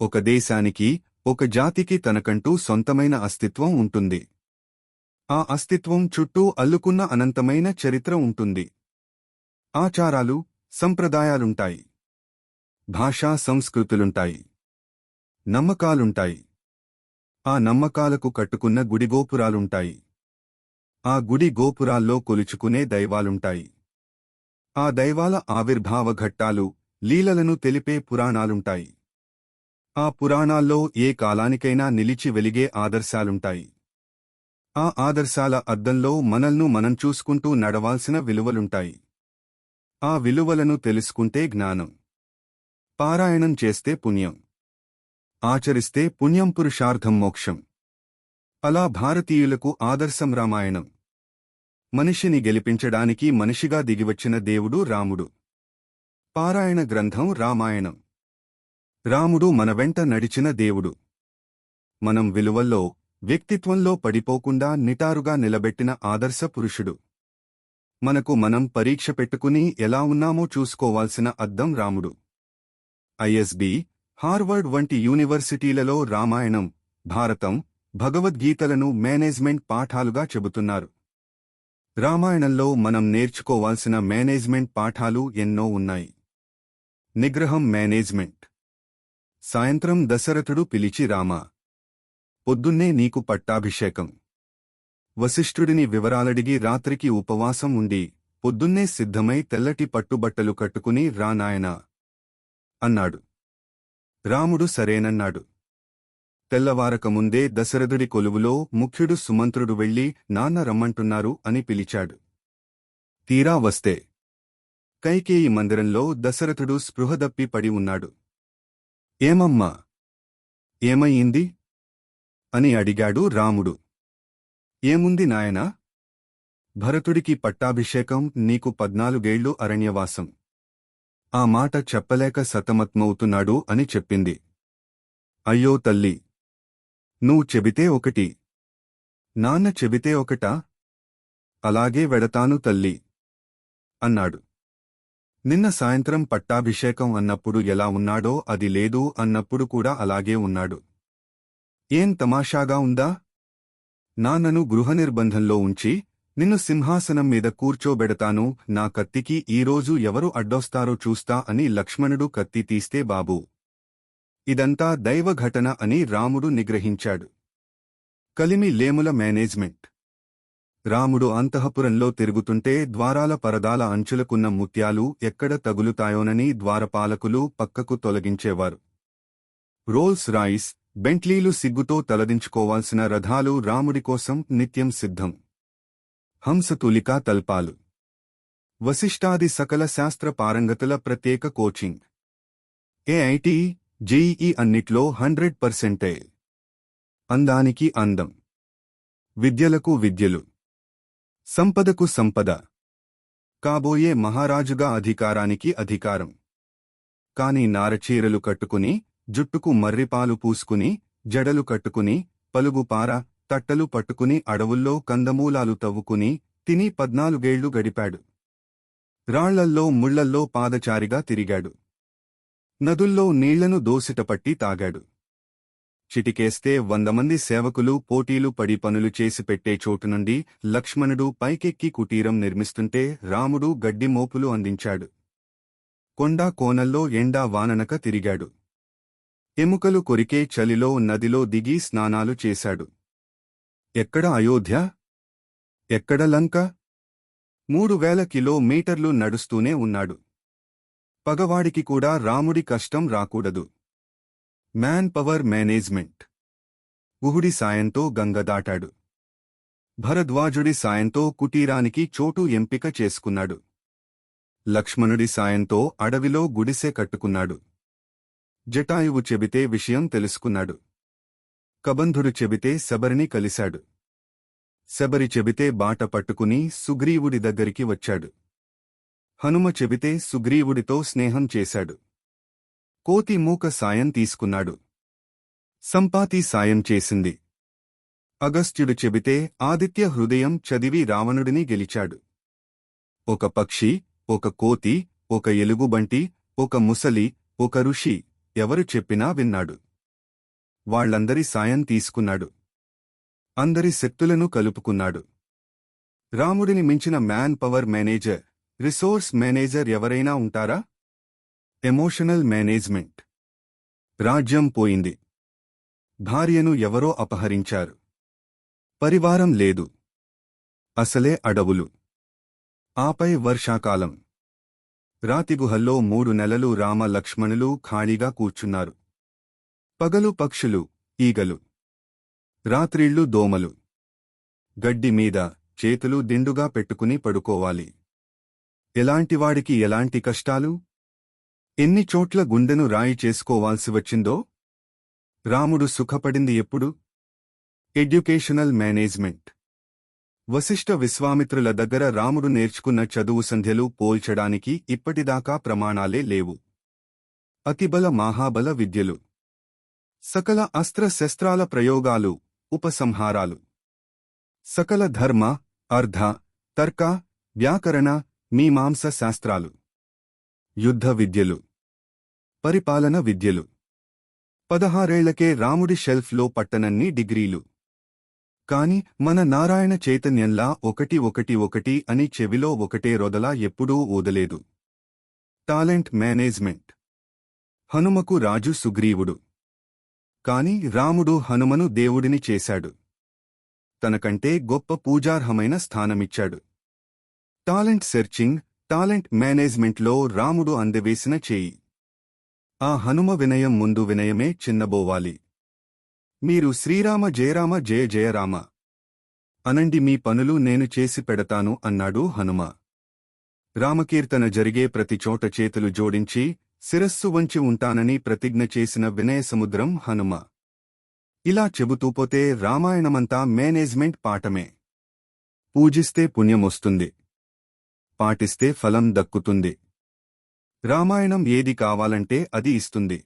ఒక దేశానికి ఒక జాతికి తనకంటూ సొంతమైన అస్తిత్వం ఉంటుంది. ఆ అస్తిత్వం చుట్టూ అల్లుకున్న అనంతమైన చరిత్ర ఉంటుంది. ఆచారాలు సంప్రదాయాలుంటాయి. భాషా సంస్కృతులుంటాయి. నమ్మకాలుంటాయి. ఆ నమ్మకాలకు కట్టుకున్న గుడిగోపురాలుంటాయి ఆ గుడి గోపురాల్లో కొలుచుకునే దైవాలుంటాయి. ఆ దైవాల ఆవిర్భావ ఘట్టాలు లీలలను తెలిపే పురాణాలుంటాయి. ఆ పురాణాల్లో ఏ కాలానికైనా నిలిచి వెలిగే ఆదర్శాలుంటాయి. ఆ ఆదర్శాల అద్దంలో మనల్ను మనం చూసుకుంటూ నడవాల్సిన విలువలుంటాయి. ఆ విలువలను తెలుసుకుంటే జ్ఞానం. పారాయణం చేస్తే పుణ్యం. ఆచరిస్తే పుణ్యం పురుషార్థం మోక్షం. అలా భారతీయులకు ఆదర్శం రామాయణం. మనిషిని గెలిపించడానికి మనిషిగా దిగివచ్చిన దేవుడు రాముడు. పారాయణ గ్రంథం రామాయణం. రాముడు మన వెంట నడిచిన దేవుడు. మనం విలువల్లో వ్యక్తిత్వంలో పడిపోకుండా నిటారుగా నిలబెట్టిన ఆదర్శ పురుషుడు. మనకు మనం పరీక్ష పెట్టుకుని ఎలా ఉన్నామో చూసుకోవాల్సిన అద్దం రాముడు. ఐఎస్బి హార్వర్డ్ వంటి యూనివర్సిటీలలో రామాయణం భారతం భగవద్గీతలను మేనేజ్మెంట్ పాఠాలుగా చెబుతున్నారు. రామాయణంలో మనం నేర్చుకోవాల్సిన మేనేజ్మెంట్ పాఠాలు ఎన్నో ఉన్నాయి. నిగ్రహం మేనేజ్మెంట్. సాయంత్రం దశరథుడు పిలిచి రామా పొద్దున్నే నీకు పట్టాభిషేకం. వశిష్ఠుడిని వివరాలడిగి రాత్రికి ఉపవాసం ఉండి పొద్దున్నే సిద్ధమై తెల్లటి పట్టుబట్టలు కట్టుకుని రా నాయనా అన్నాడు. రాముడు సరేనన్నాడు. తెల్లవారకముందే దశరథుడి కొలువులో ముఖ్యుడు సుమంత్రుడు వెళ్ళి నాన్న రమ్మంటున్నారు అని పిలిచాడు. తీరా వస్తే. కైకేయి మందిరంలో దశరథుడు స్పృహదప్పి పడి ఉన్నాడు. ఏమమ్మా? ఏమయ్యింది? అని అడిగాడు రాముడు. ఏముంది నాయనా? భరతుడికి పట్టాభిషేకం నీకు పద్నాలుగేళ్ళు అరణ్యవాసం. ఆ మాట చెప్పలేక సతమత్మవుతున్నాడు అని చెప్పింది. అయ్యో తల్లి! నువ్వు చెబితే ఒకటి. నాన్న చెబితే ఒకటా? అలాగే వెడతాను తల్లి! అన్నాడు. నిన్న సాయంత్రం పట్టాభిషేకం అన్నప్పుడు ఎలా ఉన్నాడో అది లేదు అన్నప్పుడు కూడా అలాగే ఉన్నాడు. ఏం తమాషాగా ఉందా? నాన్నను గృహనిర్బంధంలో ఉంచి నిన్ను సింహాసనం మీద కూర్చోబెడతాను నా కత్తికి ఈరోజు ఎవరు అడ్డొస్తారో చూస్తా అని లక్ష్మణుడు కత్తి తీస్తే బాబూ. ఇదంతా దైవ ఘటన అని రాముడు నిగ్రహించాడు. కలిమి లేముల మేనేజ్మెంట్. రాముడు అంతఃపురంలో తిరుగుతుంటే ద్వారాల పరదాల అంచులకున్న ముత్యాలు ఎక్కడ తగులుతాయోనని ద్వారపాలకులు పక్కకు తొలగించేవారు. రోల్స్ రాయిస్ బెంట్లీలు సిగ్గుతో తలదించుకోవాల్సిన రథాలు రాముడి కోసం నిత్యం సిద్ధం. హంసతులికా తల్పాలు. వశిష్టాది సకల శాస్త్ర పారంగతుల ప్రత్యేక కోచింగ్. ఏఐటి జేఈఈ అన్నిట్లో హండ్రెడ్ పర్సెంటే. అందానికి అందం. విద్యలకు విద్యలు. సంపదకు సంపద. కాబోయే మహారాజుగా అధికారానికి అధికారం. కాని నారచీరలు కట్టుకుని జుట్టుకు మర్రిపాలు పూసుకుని జడలు కట్టుకుని పలుగుపార తట్టలు పట్టుకుని అడవుల్లో కందమూలాలు తవ్వుకుని తిని పద్నాలుగేళ్ళు గడిపాడు. రాళ్ళల్లో ముళ్ళల్లో పాదచారిగా తిరిగాడు. నదుల్లో నీళ్ళను దోసిటపట్టి తాగాడు. చిటికేస్తే వందమంది సేవకులు పోటీలు పడి పనులు చేసి పెట్టే చోటు నుండి లక్ష్మణుడు పైకెక్కి కుటీరం నిర్మిస్తుంటే రాముడు గడ్డి మోపులు అందించాడు. కొండా కోనల్లో ఎండా వాననక తిరిగాడు. ఎముకలు కొరికే చలిలో నదిలో దిగి స్నానాలు చేశాడు. ఎక్కడ అయోధ్య? ఎక్కడ లంక? మూడు వేల కిలోమీటర్లు నడుస్తూనే ఉన్నాడు. పగవాడికి కూడా రాముడి కష్టం రాకూడదు. Man power management. ఉహుడి సాయంతో గంగ దాటాడు. భరద్వాజుడి సాయంతో కుటీరానికి చోటు ఎంపిక చేసుకున్నాడు. లక్ష్మణుడి సాయంతో అడవిలో గుడిసె కట్టుకున్నాడు. జటాయువు చెబితే విషయం తెలుసుకున్నాడు. కబంధుడు చెబితే శబరిని కలిశాడు. శబరి చెబితే బాట పట్టుకుని సుగ్రీవుడి దగ్గరికి వచ్చాడు. హనుమ చెబితే సుగ్రీవుడితో స్నేహం చేశాడు. కోతి మూక సాయం తీసుకున్నాడు. సంపాతి సాయం చేసింది. అగస్త్యుడు చెబితే ఆదిత్య హృదయం చదివి రావణుడిని గెలిచాడు. ఒక పక్షి ఒక కోతి ఒక ఎలుగుబంటి ఒక ముసలి ఒక ఋషి ఎవరు చెప్పినా విన్నాడు. వాళ్ళందరి సాయం తీసుకున్నాడు. అందరి శక్తులను కలుపుకున్నాడు. రాముడిని మించిన man power manager resource manager ఎవరైనా ఉంటారా? ఎమోషనల్ మేనేజ్మెంట్ రాజ్యం పోయింది. భార్యను ఎవరో అపహరించారు. పరివారం లేదు. అసలే అడవులు. ఆపై వర్షాకాలం. రాతిగుహల్లో మూడు నెలలు రామ లక్ష్మణులు ఖాళీగా కూర్చున్నారు. పగలు పక్షులు ఈగలు. రాత్రిళ్ళు దోమలు. గడ్డి మీద చేతులు దిండుగా పెట్టుకుని పడుకోవాలి. ఎలాంటివాడికి ఎలాంటి కష్టాలు? ఎన్ని చోట్ల గుండెను రాయి చేసుకోవాల్సి వచ్చిందో? రాముడు సుఖపడింది ఎప్పుడు? Educational management. వశిష్ఠ విశ్వామిత్రుల దగ్గర రాముడు నేర్చుకున్న చదువు సంధ్యలు పోల్చడానికి ఇప్పటిదాకా ప్రమాణాలే లేవు. అతిబల మహాబల విద్యలు. సకల అస్త్ర శస్త్రాల ప్రయోగాలు ఉపసంహారాలు. సకల ధర్మ అర్ధ తర్క వ్యాకరణ మీమాంస శాస్త్రాలు. యుద్ధ విద్యలు. పరిపాలన విద్యలు. పదహారేళ్ళకే రాముడి షెల్ఫ్లో పట్టనన్ని డిగ్రీలు. కాని మన నారాయణ చైతన్యంలా ఒకటి ఒకటి ఒకటి అని చెవిలో ఒకటే రొదలా ఎప్పుడూ ఊదలేదు. Talent management. హనుమకు రాజు సుగ్రీవుడు. కాని రాముడు హనుమను దేవుడిని చేశాడు. తనకంటే గొప్ప పూజార్హమైన స్థానమిచ్చాడు. టాలెంట్ సెర్చింగ్ టాలెంట్ మేనేజ్మెంట్లో రాముడు అందవేసిన చేయి. ఆ హనుమ వినయం ముందు వినయమే చిన్నబోవాలి. మీరు శ్రీరామ జయరామ జయ జయరామ. అనండి మీ పనులు నేను చేసి పెడతాను అన్నాడు హనుమ. రామకీర్తన జరిగే ప్రతి చోట చేతులు జోడించి శిరస్సు వంచి ఉంటానని ప్రతిజ్ఞ చేసిన వినయసముద్రం హనుమ. ఇలా చెబుతూపోతే రామాయణమంతా మేనేజ్మెంట్ పాఠమే. పూజిస్తే పుణ్యమొస్తుంది పాటిస్తే ఫలం దక్కుతుంది. రామాయణం ఏది కావాలంటే అది ఇస్తుంది.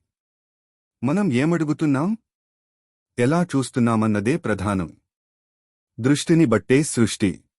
మనం ఏమడుగుతున్నాం? ఎలా చూస్తున్నామన్నదే ప్రధానం. దృష్టిని బట్టే సృష్టి.